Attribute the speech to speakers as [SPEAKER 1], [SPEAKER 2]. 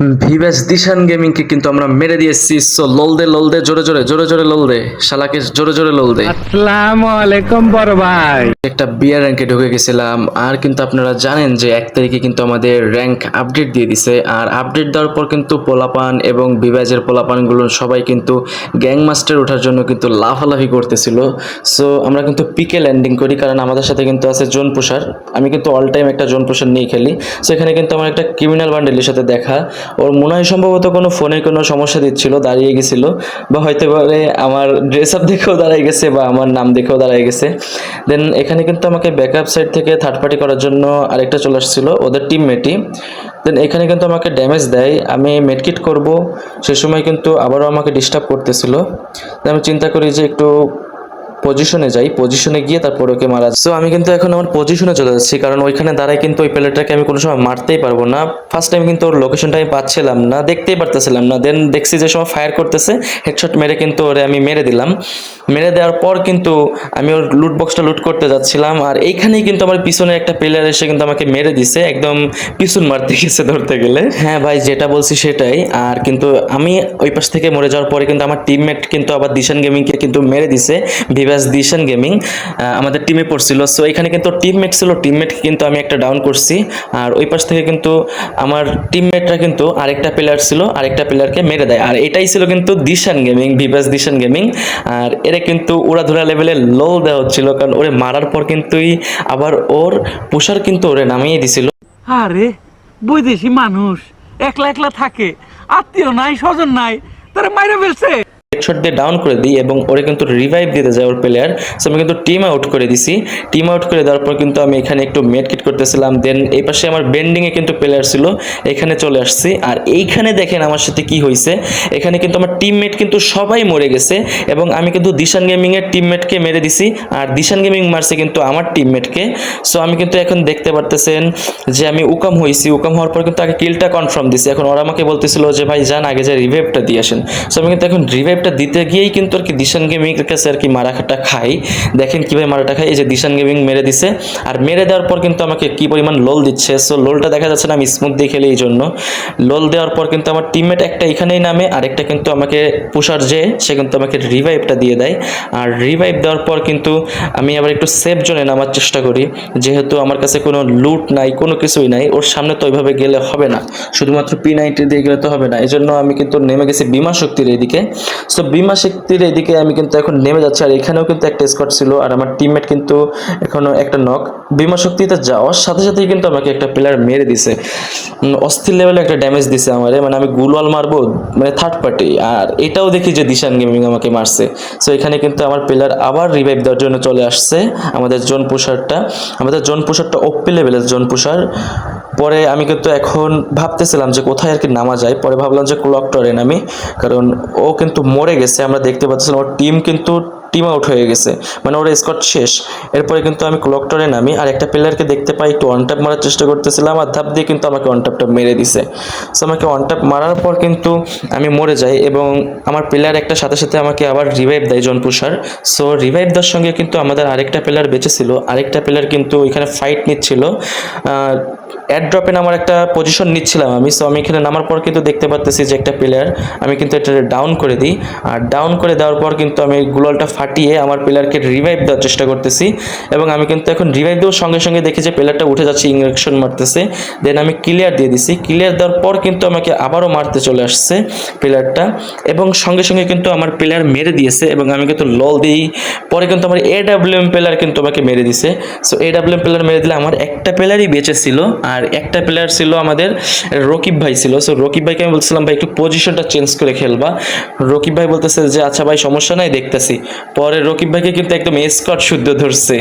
[SPEAKER 1] ভিভ্যাস দিশান গেমিংকে কিন্তু আমরা মেরে দিয়েছি। সো লোল দে লোল দে জোরে জোরে জোরে জোরে লোল দে শালাকে জোরে জোরে লোল দে
[SPEAKER 2] আসসালামু আলাইকুম বড় ভাই।
[SPEAKER 1] একটা বিয়ার র্যাঙ্কে ঢুকে গেছিলাম। আর কিন্তু আপনারা জানেন যে এক তারিখে কিন্তু আমাদের র্যাঙ্ক আপডেট দিয়ে দিছে। আর আপডেট দেওয়ার পর কিন্তু পোলাপান এবং বিভাজের পোলাপানগুলো সবাই কিন্তু গ্যাং মাস্টার ওঠার জন্য কিন্তু লাফালাফি করতেছিল। সো আমরা কিন্তু পিকে ল্যান্ডিং করি কারণ আমাদের সাথে কিন্তু আছে জোন পোষার আমি কিন্তু অল টাইম একটা জোন পোষার নিয়ে খেলি। সো এখানে কিন্তু আমার একটা ক্রিমিনাল বান্ডেলের সাথে দেখা। ওর মনে হয় সম্ভবত কোনো ফোনের কোনো সমস্যা দিচ্ছিল, দাঁড়িয়ে গেছিল বা হয়তো পারে আমার ড্রেস আপ দেখেও দাঁড়ায় গেছে বা আমার নাম দেখেও দাঁড়ায় গেছে। দেন এখানে কিন্তু আমাকে ব্যাকআপ সাইড থেকে থার্ড পার্টি করার জন্য আরেকটা চলে আসছিল, ওদের টিমমেটই দেন এখানে কিন্তু আমাকে ড্যামেজ দেয়, আমি মেডকিট করব, সে সময় কিন্তু আবারও আমাকে ডিস্টার্ব করতেছিল। আমি চিন্তা করি যে একটু পজিশনে যাই পজিশনে গিয়ে তারপর ওকে মারা সো আমি কিন্তু এখন আমার পজিশনে চলে যাচ্ছি, কারণ ওইখানে দাঁড়ায় কিন্তু ওই প্লেয়ারটাকে আমি কোনো সময় মারতেই পারব না। ফার্স্ট টাইম কিন্তু ওর লোকেশনটা আমি পাচ্ছিলাম না, দেখতেই পারতেছিলাম না। দেন দেখছি যে সময় ফায়ার করতেছে হেডশট মেরে কিন্তু ওরে আমি মেরে দিলাম। মেরে দেওয়ার পর কিন্তু আমি ওর লুট বক্সটা লুট করতে যাচ্ছিলাম, আর এইখানেই কিন্তু আমার পিছনে একটা প্লেয়ার এসে কিন্তু আমাকে মেরে দিছে, একদম পিছন মারতে গেছে ধরতে গেলে। হ্যাঁ ভাই, যেটা বলছি সেটাই, আর কিন্তু আমি ওই পাশ থেকে মরে যাওয়ার পরে কিন্তু আমার টিমমেট কিন্তু আবার দিশান গেমিংকে কিন্তু মেরে দিছে। ভিভাস দিশান গেমিং আমাদের টিমে পড়ছিল। সো এখানে কিন্তু টিমমেট ছিল টিমমেট কিন্তু আমি একটা ডাউন করছি। আর ওই পাশ থেকে কিন্তু আমার টিমমেটরা কিন্তু আরেকটা প্লেয়ার ছিল, আরেকটা প্লেয়ারকে মেরে দেয়। আর এটাই ছিল কিন্তু দিশান গেমিং ভিভাস দিশান গেমিং। আর এরা কিন্তু উড়াধুরা লেভেলে লো দেওয়া হচ্ছিল, কারণ ওরে মারার পর কিন্তুই আবার ওর পুষার কিন্তু ওরে নামিয়ে দিছিল।
[SPEAKER 2] আরে, বৈদেশি মানুষ, একলা একলা থাকে, আত্মীয় নাই, স্বজন নাই, তারা মাইরে ফেলছে।
[SPEAKER 1] হেডশট দিয়ে ডাউন করে দিই এবং ওরে কিন্তু রিভাইভ দিতে যায় ওর প্লেয়ার সো আমি কিন্তু টিম আউট করে দিছি। টিম আউট করে দেওয়ার পর কিন্তু আমি এখানে একটু মেড কিট করতেছিলাম। দেন এই পাশে আমার বেন্ডিংয়ে কিন্তু প্লেয়ার ছিল। এখানে চলে আসছি। আর এইখানে দেখেন আমার সাথে কি হয়েছে এখানে কিন্তু আমার টিমমেট কিন্তু সবাই মরে গেছে এবং আমি কিন্তু দিশান গেমিংয়ের টিমমেটকে মেরে দিছি। আর দিশান গেমিং মারছে কিন্তু আমার টিমমেটকে সো আমি কিন্তু এখন দেখতে পারতেছেন যে আমি উকাম হয়েছি উকাম হওয়ার পর কিন্তু আগে কিলটা কনফার্ম দিছি। এখন ওরা আমাকে বলতেছিল যে, ভাই, যান, আগে যে রিভাইভটা দিয়ে আসেন। সো আমি কিন্তু এখন রিভাইভটা দিতে গিয়েই কিন্তু আর কি দিশান গেমিংয়ের কাছে আর কি মারাখাটা খাই দেখেন কীভাবে মারাটা খাই এই যে দিশান গেমিং মেরে দিছে। আর মেরে দেওয়ার পর কিন্তু আমাকে কি পরিমাণ লোল দিচ্ছে? সো লোলটা দেখা যাচ্ছে না, আমি স্মুথ দিয়ে খেলি এই জন্য। লোল দেওয়ার পর কিন্তু আমার টিমমেট একটা এখানেই নামে, আরেকটা কিন্তু আমাকে পুষার যে, সে কিন্তু আমাকে রিভাইভটা দিয়ে দেয়। আর রিভাইভ দেওয়ার পর কিন্তু আমি আবার একটু সেফ জোনে নামার চেষ্টা করি। যেহেতু আমার কাছে কোনো লুট নাই, কোনো কিছুই নাই, ওর সামনে তো ওইভাবে গেলে হবে না। শুধুমাত্র পি নাইনটি দিয়ে গেলে তো হবে না। এই জন্য আমি কিন্তু নেমে গেছি বিমা শক্তির এদিকে। সো বিমা শক্তির এদিকে আমি কিন্তু এখন নেমে যাচ্ছি, আর এখানেও কিন্তু একটা স্কট ছিল, আর আমার টিমমেট কিন্তু এখনও একটা নক বিমা শক্তিতে যাওয়ার সাথে সাথেই কিন্তু আমাকে একটা প্লেয়ার মেরে দিছে। অস্থির লেভেলে একটা ড্যামেজ দিছে আমারে মানে আমি গুলওয়াল মারবো মানে থার্ড পার্টি আর এটাও দেখি যে দিশান গেমিং আমাকে মারছে। সো এখানে কিন্তু আমার প্লেয়ার আবার রিভাইভ দেওয়ার জন্য চলে আসছে, আমাদের জোন পুষারটা আমাদের জোন পুষারটা ওপি লেভেলের জোন পুষার পরে আমি কিন্তু এখন ভাবতেছিলাম যে কোথায় আর কি নামা যায়। পরে ভাবলাম যে ক্লক টরেন আমি, কারণ ও কিন্তু মরে গেছে, আমরা দেখতে পাচ্ছিলাম ওর টিম কিন্তু টিম আউট হয়ে গেছে। মানে ওর স্কট শেষ। এরপরে কিন্তু আমি ক্লক টরে নামি। আর একটা প্লেয়ারকে দেখতে পাই, একটু অন মারার চেষ্টা করতেছিলাম আর ধাপ দিয়ে কিন্তু আমাকে অন মেরে দিছে। সো আমাকে অন মারার পর কিন্তু আমি মরে যাই এবং আমার প্লেয়ার একটা সাথে সাথে আমাকে আবার রিভাইভ দেয় জনপুষার সো রিভাইভ দেওয়ার সঙ্গে কিন্তু আমাদের আরেকটা প্লেয়ার বেঁচে ছিল আরেকটা প্লেয়ার কিন্তু ওইখানে ফাইট নিচ্ছিল। অ্যাড ড্রপে নামার একটা পজিশন নিচ্ছিলাম আমি। সো আমি এখানে নামার পর কিন্তু দেখতে পাচ্তেছি যে একটা প্লেয়ার আমি কিন্তু এটা ডাউন করে দিই। আর ডাউন করে দেওয়ার পর কিন্তু আমি গুলালটা ফাটিয়ে আমার প্লেয়ারকে রিভাইভ দেওয়ার চেষ্টা করতেছি এবং আমি কিন্তু এখন রিভাইভ দেওয়ার সঙ্গে সঙ্গে দেখি যে প্লেয়ারটা উঠে যাচ্ছে ইঞ্জেকশন মারতেছে। দেন আমি ক্লিয়ার দিয়ে দিছি। ক্লিয়ার দেওয়ার পর কিন্তু আমাকে আবারও মারতে চলে আসছে প্লেয়ারটা এবং সঙ্গে সঙ্গে কিন্তু আমার প্লেয়ার মেরে দিয়েছে এবং আমি কিন্তু লল দিই। পরে কিন্তু আমার এ ডাব্লিউএম প্লেয়ার কিন্তু আমাকে মেরে দিছে। সো এ ডাব্লিউএম প্লেয়ার মেরে দিলে আমার একটা প্লেয়ারই বেঁচে ছিল আর একটা প্লেয়ার ছিল আমাদের রকিব ভাই ছিল। সো রকিব ভাইকে আমি বলছিলাম, ভাই, একটু পজিশনটা চেঞ্জ করে খেলবা। রকিব ভাই বলতেছে যে আচ্ছা ভাই, সমস্যা নাই, দেখতেছি। পরে রকিব ভাইকে কিন্তু একদম স্কট শুদ্ধ ধরছে।